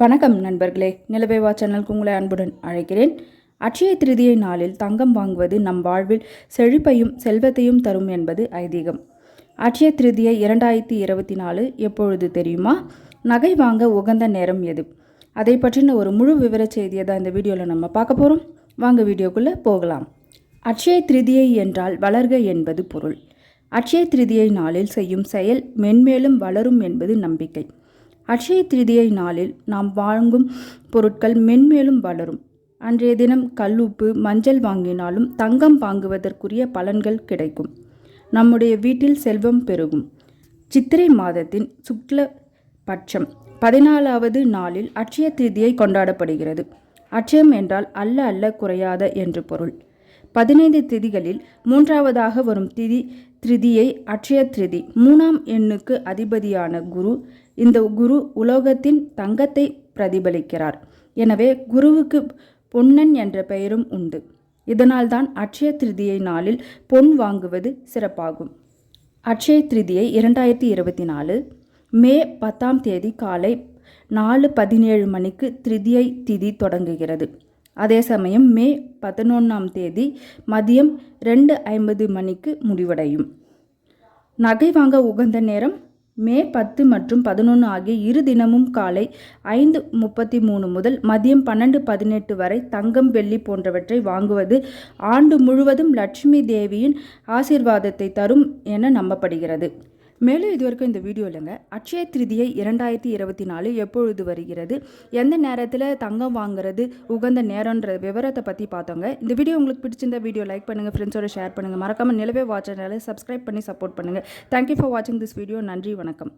வணக்கம் நண்பர்களே. நிலவேவா சேனலுக்கு உங்களை அன்புடன் அழைக்கிறேன். அட்சய திருதியை நாளில் தங்கம் வாங்குவது நம் வாழ்வில் செழிப்பையும் செல்வத்தையும் தரும் என்பது ஐதீகம். அட்சய திருதியை இரண்டாயிரத்தி இருபத்தி நாலு எப்பொழுது தெரியுமா? நகை வாங்க உகந்த நேரம் எது? அதை பற்றின ஒரு முழு விவர செய்தியை தான் இந்த வீடியோவில் நம்ம பார்க்க போகிறோம் வாங்க வீடியோக்குள்ளே போகலாம். அட்சய திருதியை என்றால் வளர்க என்பது பொருள். அட்சய திருதியை நாளில் செய்யும் செயல் மென்மேலும் வளரும் என்பது நம்பிக்கை. அட்சய திருதியை நாளில் நாம் வாங்கும் பொருட்கள் மென்மேலும் வளரும். அன்றைய தினம் கல்லுப்பு மஞ்சள் வாங்கினாலும் தங்கம் வாங்குவதற்குரிய பலன்கள் கிடைக்கும். நம்முடைய வீட்டில் செல்வம் பெருகும். சித்திரை மாதத்தின் சுக்ல பட்சம் பதினாலாவது நாளில் அட்சய திருதியை கொண்டாடப்படுகிறது. அட்சயம் என்றால் அல்ல அல்ல குறையாத என்று பொருள். பதினைந்து திதிகளில் மூன்றாவதாக வரும் திதி திருதியை அட்சய திருதி. மூணாம் எண்ணுக்கு அதிபதியான குரு இந்த குரு உலோகத்தின் தங்கத்தை பிரதிபலிக்கிறார். எனவே குருவுக்கு பொன்னன் என்ற பெயரும் உண்டு. இதனால்தான் அட்சய திருதியை நாளில் பொன் வாங்குவது சிறப்பாகும். அட்சய திருதியை இரண்டாயிரத்தி இருபத்தி நாலு மே பத்தாம் தேதி காலை நாலு பதினேழு மணிக்கு திருதியை திதி தொடங்குகிறது. அதே சமயம் மே பதினொன்றாம் தேதி மதியம் ரெண்டு ஐம்பது மணிக்கு முடிவடையும். நகை வாங்க உகந்த நேரம் மே பத்து மற்றும் பதினொன்று ஆகிய இரு தினமும் காலை ஐந்து முப்பத்தி மூணு முதல் மதியம் பன்னெண்டு பதினெட்டு வரை தங்கம் வெள்ளி போன்றவற்றை வாங்குவது ஆண்டு முழுவதும் லட்சுமி தேவியின் ஆசீர்வாதத்தை தரும் என நம்பப்படுகிறது. மேலும் இதுவரைக்கும் இந்த வீடியோ இல்லைங்க. அட்சய திருதியை இரண்டாயிரத்தி இருபத்தி நாலு எப்பொழுது வருகிறது? எந்த நேரத்தில் தங்கம் வாங்குறது? உகந்த நேரன்ற விவரத்தை பற்றி பார்த்தோங்க. இந்த வீடியோ உங்களுக்கு பிடிச்சிருந்த வீடியோ லைக் பண்ணுங்கள் ஃப்ரெண்ட்ஸோட ஷேர் பண்ணுங்கள் மறக்காமல் நிலவே வாட்ச் சேனலை சப்ஸ்கிரைப் பண்ணி சப்போர்ட் பண்ணுங்கள் தேங்க்யூ ஃபார் வாட்சிங் திஸ் வீடியோ நன்றி வணக்கம்.